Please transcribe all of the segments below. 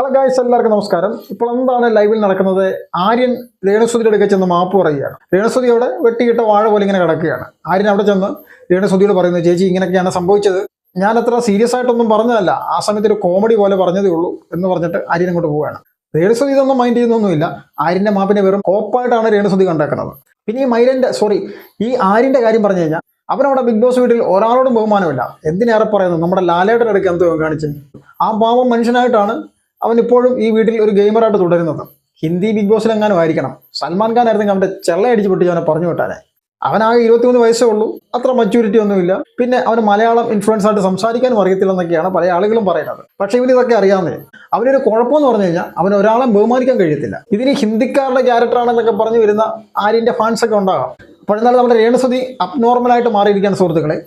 Hello guys എല്ലാവർക്കും നമസ്കാരം. ഇപ്പോൾ എന്താണ് ലൈവിൽ നടക്കുന്നത്? ആര്യൻ രേണുസുതിയുടെ അടുക്കൽ ചെന്ന് മാപ്പ് പറയുകയാണ്. രേണുസുതി അവിടെ വെട്ടിയിട്ട വാഴ പോലെ ഇങ്ങനെ കിടക്കുകയാണ്. ആര്യൻ അവിടെ ചെന്ന് രേണുസുതിയോട് പറയുന്നു ചേച്ചി ഇങ്ങനെയൊക്കെയാണ് സംഭവിച്ചത്. ഞാൻ അത്ര സീരിയസ് ആയിട്ടൊന്നും പറഞ്ഞതല്ല. ആ സമയത്ത് ഒരു കോമഡി പോലെ പറഞ്ഞതേ ഉള്ളൂ എന്ന് പറഞ്ഞിട്ട് ആര്യൻ അങ്ങോട്ട് പോവുകയാണ്. രേണുസുതി ഇതൊന്നും മൈൻഡ് ചെയ്യുന്നൊന്നുമില്ല. ആര്യന്റെ മാപ്പിനെ വെറും കോപ്പായിട്ടാണ് രേണുസുതി കണ്ടേക്കുന്നത്. പിന്നെ ഈ മൈലന്റെ സോറി ഈ ആര്യന്റെ കാര്യം പറഞ്ഞു കഴിഞ്ഞാൽ അവനവിടെ ബിഗ് ബോസ് വീട്ടിൽ ഒരാളോടും ബഹുമാനമില്ല. എന്തിനേറെ പറയുന്നത് നമ്മുടെ ലാലേട്ടന്റെ ഇടയ്ക്ക് എന്തോ കാണിച്ചു? ആ പാവം മനുഷ്യനായിട്ടാണ് അവൻ ഇപ്പോഴും ഈ വീട്ടിൽ ഒരു ഗെയിമറായിട്ട് തുടരുന്നത്. ഹിന്ദി ബിഗ് ബോസിൽ എങ്ങാനും ആയിരിക്കണം. സൽമാൻ ഖാൻ ആയിരുന്നെങ്കിൽ അവന്റെ ചെള്ളയടിച്ച് പൊട്ടിച്ച് അവനെ പറഞ്ഞു വിട്ടാനെ. അവനാകെ ഇരുപത്തിമൂന്ന് വയസ്സേ ഉള്ളൂ. അത്ര മച്യൂരിറ്റി ഒന്നുമില്ല. പിന്നെ അവന് മലയാളം ഇൻഫ്ലുവൻസ് ആയിട്ട് സംസാരിക്കാനും അറിയത്തില്ലെന്നൊക്കെയാണ് പല ആളുകളും പറയുന്നത്. പക്ഷെ ഇവന് ഇതൊക്കെ അറിയാവുന്നേ. അവനൊരു കുഴപ്പമെന്ന് പറഞ്ഞു കഴിഞ്ഞാൽ അവൻ ഒരാളെ ബഹുമാനിക്കാൻ കഴിയത്തില്ല. ഇതിന് ഹിന്ദിക്കാരുടെ ക്യാരക്ടറാണെന്നൊക്കെ പറഞ്ഞു വരുന്ന ആര്യന്റെ ഫാൻസ് ഒക്കെ ഉണ്ടാകാം. അപ്പോഴെന്നാൽ നമ്മുടെ രേണുസുതി അബ്നോർമലായിട്ട് മാറിയിരിക്കുകയാണ് സുഹൃത്തുക്കളെ.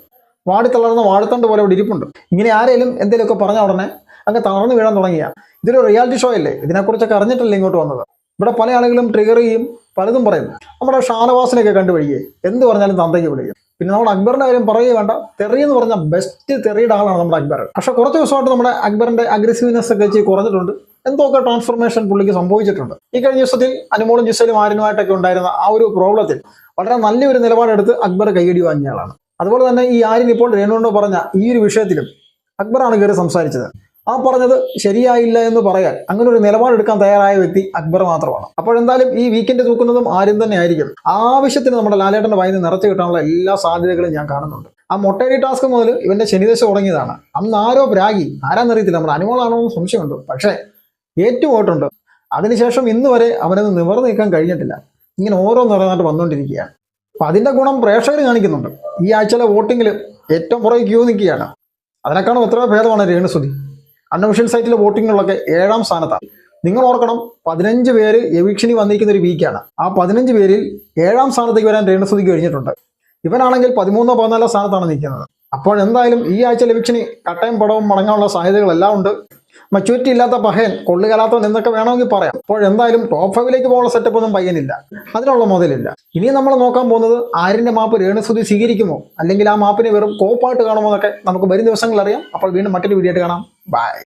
വാടി തളർന്ന വാഴത്തണ്ട് പോലെ ഇവിടെ ഇരിപ്പുണ്ട്. ഇങ്ങനെ ആരെങ്കിലും എന്തെങ്കിലുമൊക്കെ പറഞ്ഞ ഉടനെ അങ്ങ് തളർന്നു വീഴാൻ തുടങ്ങിയ. ഇതൊരു റിയാലിറ്റി ഷോ അല്ലേ? ഇതിനെക്കുറിച്ചൊക്കെ അറിഞ്ഞിട്ടല്ലേ ഇങ്ങോട്ട് വന്നത്? ഇവിടെ പല ആളുകളും ട്രിഗർ ചെയ്യും പലതും പറയും. നമ്മുടെ ഷാനവാസിനെയൊക്കെ കണ്ടുപിടിക്കേ. എന്ത് പറഞ്ഞാലും തന്തയ്ക്ക് വിളിക്കും. പിന്നെ നമ്മുടെ അക്ബറിന്റെ കാര്യം പറയുക വേണ്ട. തെറി എന്ന് പറഞ്ഞ ബെസ്റ്റ് തെറിയുടെ ആളാണ് നമ്മുടെ അക്ബർ. പക്ഷെ കുറച്ച് ദിവസമായിട്ട് നമ്മുടെ അക്ബറിന്റെ അഗ്രസീവ്നെസ് ഒക്കെ വെച്ച് കുറഞ്ഞിട്ടുണ്ട്. എന്തൊക്കെ ട്രാൻസ്ഫോർമേഷൻ പുള്ളിക്ക് സംഭവിച്ചിട്ടുണ്ട്. ഈ കഴിഞ്ഞ ദിവസത്തിൽ അനുമോളും ജിസലും ആര്യനുമായിട്ടൊക്കെ ഉണ്ടായിരുന്ന ആ ഒരു പ്രോബ്ലത്തിൽ വളരെ നല്ലൊരു നിലപാടെടുത്ത് അക്ബർ കൈയടി വാങ്ങിയ ആളാണ്. അതുപോലെ തന്നെ ഈ ആര്യൻ ഇപ്പോൾ രേണുണ്ടോ പറഞ്ഞ ഈ ഒരു വിഷയത്തിലും അക്ബറാണ് കയറി സംസാരിച്ചത്. ആ പറഞ്ഞത് ശരിയായില്ല എന്ന് പറയാൻ അങ്ങനെ ഒരു നിലപാടെടുക്കാൻ തയ്യാറായ വ്യക്തി അക്ബർ മാത്രമാണ്. അപ്പോഴെന്തായാലും ഈ വീക്കെൻഡ് തൂക്കുന്നതും ആരും തന്നെ ആയിരിക്കും. ആവശ്യത്തിന് നമ്മുടെ ലാലേട്ടന്റെ വായിന്ന് നിറച്ചു കിട്ടാനുള്ള എല്ലാ സാധ്യതകളും ഞാൻ കാണുന്നുണ്ട്. ആ മൊട്ടേരി ടാസ്ക് മുതൽ ഇവന്റെ ശനിദശ തുടങ്ങിയതാണ്. അന്ന് ആരോ പ്രാഗി. ആരാന്നറിയത്തില്ല നമ്മുടെ അനുമോളാണോ എന്ന് സംശയമുണ്ട്. പക്ഷേ ഏറ്റുപോയിട്ടുണ്ട് അതിനുശേഷം ഇന്ന് വരെ അവനത് നിവർന്നു നിൽക്കാൻ കഴിഞ്ഞിട്ടില്ല. ഇങ്ങനെ ഓരോന്നോരോന്നായിട്ട് വന്നുകൊണ്ടിരിക്കുകയാണ്. അപ്പൊ അതിന്റെ ഗുണം പ്രേക്ഷകർ കാണിക്കുന്നുണ്ട്. ഈ ആഴ്ചയിലെ വോട്ടിങ്ങിൽ ഏറ്റവും പുറകെ ക്യൂ നിൽക്കുകയാണ്. അതിനേക്കാളും എത്രയോ ഭേദമാണ് രേണുസുതി. അൺഒഫീഷ്യൽ സൈറ്റിലെ വോട്ടിങ്ങിലൊക്കെ ഏഴാം സ്ഥാനത്താണ്. നിങ്ങൾ ഓർക്കണം പതിനഞ്ച് പേര് എവിക്ഷനി വന്നിരിക്കുന്ന ഒരു വീക്കാണ് ആ പതിനഞ്ച് പേരിൽ ഏഴാം സ്ഥാനത്തേക്ക് വരാൻ രേണുസുതിക്ക് കഴിഞ്ഞിട്ടുണ്ട്. ഇവനാണെങ്കിൽ പതിമൂന്നോ പതിനാലോ സ്ഥാനത്താണ് നിൽക്കുന്നത്. അപ്പോൾ എന്തായാലും ഈ ആഴ്ച ലഭിച്ചിനി കട്ടയും പടവും മടങ്ങാനുള്ള സാധ്യതകളെല്ലാം ഉണ്ട്. മച്യൂരിറ്റി ഇല്ലാത്ത പഹയൻ കൊള്ളുകലാത്തവൻ എന്നൊക്കെ വേണമെങ്കിൽ പറയാം. അപ്പോൾ എന്തായാലും ടോപ്പ് ഫൈവിലേക്ക് പോകാനുള്ള സെറ്റപ്പ് ഒന്നും പയ്യനില്ല. അതിനുള്ള മുതലില്ല. ഇനി നമ്മൾ നോക്കാൻ പോകുന്നത് ആരിന്റെ മാപ്പ് രേണുസുതി സ്വീകരിക്കുമോ? അല്ലെങ്കിൽ ആ മാപ്പിനെ വെറും കോപ്പായിട്ട് കാണുമോ എന്നൊക്കെ നമുക്ക് വരും ദിവസങ്ങളിൽ അറിയാം. അപ്പോൾ വീണ്ടും മറ്റൊരു വീഡിയോ ആയിട്ട് കാണാം. ബൈ